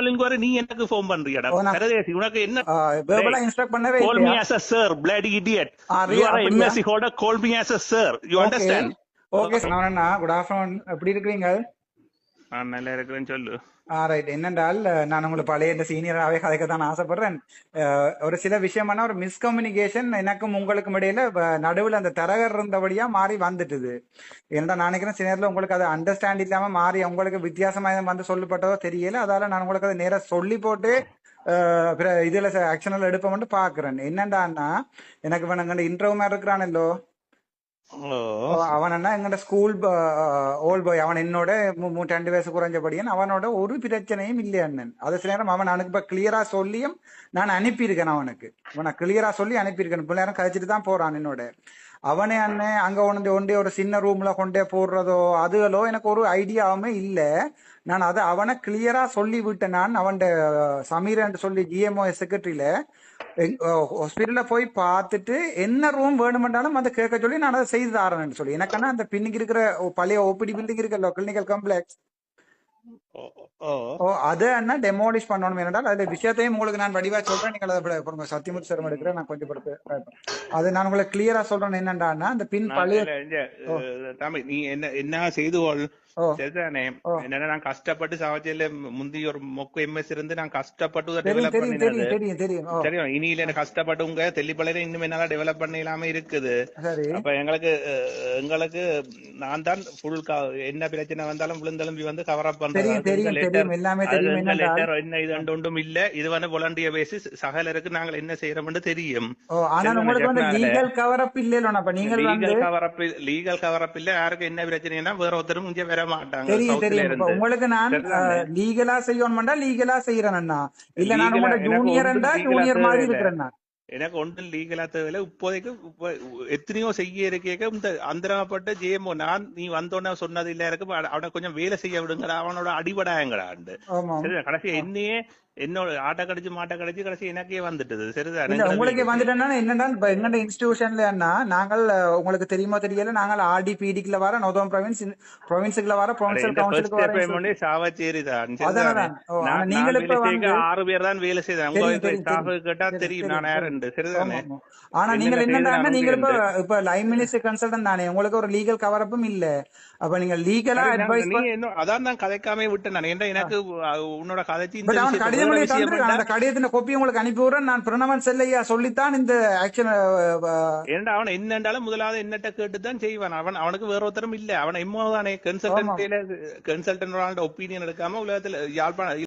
Inquiry நீ எனக்கு phone பண்றியாடா? பரதேசி உனக்கு என்ன வேர்பலா இன்ஸ்ட்ரக்ட் பண்ணவே call me இல்லையா? as a sir bloody idiot. ஆ, you ரியா, are a அப்படியா? MSc holder call me as a sir. You understand? Okay Anna good afternoon எப்படி இருக்கிறீங்க? நான் நல்லா இருக்கிறேன்னு சொல்லு. ரைட் என்னென்றால் நான் உங்களுக்கு பழைய இந்த சீனியராகவே கதைக்க தான் ஆசைப்படுறேன். ஒரு சில விஷயமான ஒரு மிஸ்கம்யூனிகேஷன் எனக்கும் உங்களுக்கும் இடையில நடுவில் அந்த தரகர் இருந்தபடியா மாறி வந்துட்டுது. ஏன்னா நான் நினைக்கிறேன் சில உங்களுக்கு அது அண்டர்ஸ்டாண்ட் இல்லாம மாறி உங்களுக்கு வித்தியாசமா வந்து சொல்லப்பட்டதோ தெரியல. அதால நான் உங்களுக்கு அதை நேராக சொல்லி போட்டு இதுல ஆக்ஷனில் எடுப்போம்னு பாக்குறேன் என்னண்டான்னா எனக்கு வேணுங்க இன்டர்வியூ மாதிரி இருக்கிறானല്ലോ அவன் என்ன எங்கட ஸ்கூல் ஓல்ட் பாய் அவன் என்னோட ரெண்டு வயசு குறைஞ்சபடியன் அவனோட ஒரு பிரச்சனையும் இல்லையா அண்ணன். அது சில நேரம் அவன் எனக்கு இப்ப கிளியரா சொல்லியும் நான் அனுப்பியிருக்கேன் அவனுக்கு. அவனை கிளியரா சொல்லி அனுப்பியிருக்கேன். பிள்ளை நேரம் கழிச்சிட்டு தான் போறான் என்னோட. அவனே அண்ணே அங்க உணர்ந்து ஒண்டே ஒரு சின்ன ரூம்ல கொண்டே போடுறதோ அதுகளோ எனக்கு ஒரு ஐடியாவுமே இல்ல. நான் அதை அவனை கிளியரா சொல்லி விட்டேன் நான். அவன் என்று சொல்லி ஜிஎம்ஓ செக்ரட்டரியில ஹாஸ்பிட்டல்ல போய் பார்த்துட்டு என்ன ரூம் வேணுமென்றாலும் அதை கேட்க சொல்லி நான் அதை செய்து தரேன்னு சொல்லி. எனக்கான அந்த பின்னுக்கு இருக்கிற பழைய ஓபிடி பில்டிங் இருக்கல கிளினிக்கல் காம்ப்ளெக்ஸ் ஓ அதை என்ன டெமோலிஷ் பண்ணணும். என்றால் அதுல விஷயத்தையும் உங்களுக்கு நான் வடிவா சொல்றேன். நீங்கள் அதை சத்தியமுத்து சார் எடுக்கிறேன் நான் கொஞ்சம் அது நான் உங்களுக்கு கிளியரா சொல்றேன். என்னண்டான்னா அந்த பின் பழைய நீ என்ன என்ன செய்து ஓ. ஓ. என்னன்னா நான் கஷ்டப்பட்டு சவச்சேல முந்தி ஒரு மொக்கு எம்எஸ் இருந்து நான் கஷ்டப்பட்டு டெவலப் பண்ணினது. தெரியும் ஓ. இனியில எனக்கு கஷ்டப்பட்டு உங்க தெல்லிப்பளையில இன்னும் என்னால டெவலப் பண்ண இல்லாம இருக்குது அப்ப எங்களுக்கு எங்களுக்கு நான் தான் ஃபுல் என்ன பிரச்சனை வந்தாலும் விழுந்தெலும்பி வந்து கவர் அப் பண்றது. தெரியும் எல்லாமே தெரியும் என்ன இது ஒன்றும் இல்ல. இது வந்து volunteer பேசிஸ் சகலருக்கு நாங்கள் என்ன செய்யறோம்னு தெரியும். ஓ தெரியும், உங்களுக்கு வந்து. லீகல் கவர் அப் இல்லையில அப்ப வந்து legal cover up legal cover up இல்ல. யாருக்கு என்ன பிரச்சனைனா வேற ஒருத்தரும் இங்க வர மாட்டாங்க தெரியும் தெரியும். உங்களுக்கு நான்? லீகலா செய்யணும்டா லீகலா செய்யறேன் அண்ணா. இல்ல நான் உங்களோட எனக்கு ஜூனியர் மாதிரி. இருக்கிறேன் நான். எனக்கு ஒன்றும் லீகலா தேவையில்ல. இப்போதைக்கு இப்ப எத்தனையோ செய்ய இருக்கேக்க இந்த அந்தரப்பட்ட ஜேமோ நான் நீ வந்தோன்னே சொன்னது இல்ல இருக்கு அவனை கொஞ்சம் வேலை செய்ய விடுங்கடா அவனோட சரிதா கடைசி என்னையே என்னோட ஆட்ட கடிச்சு மாட்ட கடிச்சு கடைசி எனக்கே வந்துட்டது சரிதா இல்ல உங்களுக்கு வந்துட்டேன்னா என்னன்னா இப்ப எங்கட இன்ஸ்டிடியூஷன்ல நாங்கள் உங்களுக்கு தெரியுமோ தெரியல நாங்கள் ஆர்டி பிடிக்குள்ள வர நோதம் ப்ரொவின்ஸ் ப்ரொவின்ஸுக்குள்ள வர ப்ரொவின்சியல் கவுன்சிலுக்கு சாவச்சேரி தான் நீங்கள் இப்ப வந்து- ஆறு பேர் தான் வேலை செய்தாங்க. கேட்டா தெரியும், நான் யாருண்டு சரிதானே. ஆனா நீங்கள் செய்து என்னன்னா நான் நீங்கள் இப்ப. இப்ப லைன் மினிஸ்டர் கன்சல்டன்ட் தானே உங்களுக்கு ஒரு லீகல் கவரப்பும் இல்ல அப்ப நீங்க லீகலா அட்வைஸ் அதான் நான் கதைக்காம விட்டேன் நான் எனக்கு உன்னோட கதைச்சு இந்த பட் அவன் விஷயத்தை கடிதம் வேற எழுதி விஷயம் தந்திருக்கான் அந்த. கடிதத்தின் கொப்பி உங்களுக்கு அனுப்பி விடுறேன் நான் பிரணவன் செல்லையா சொல்லித்தான் இந்த ஆக்ஷன் ஏன்டா அவன் என்னண்டாலும் முதலாவது என்னட்ட கேட்டுதான் செய்வான். அவன் அவனுக்கு வேற ஒருத்தரும் இல்ல. அவன் எம்மோ தானே கன்சல்டன்சில கன்சல்டன்ட் ஒப்பீனியன் எடுக்காம உலகத்துல யாழ்ப்பாணம்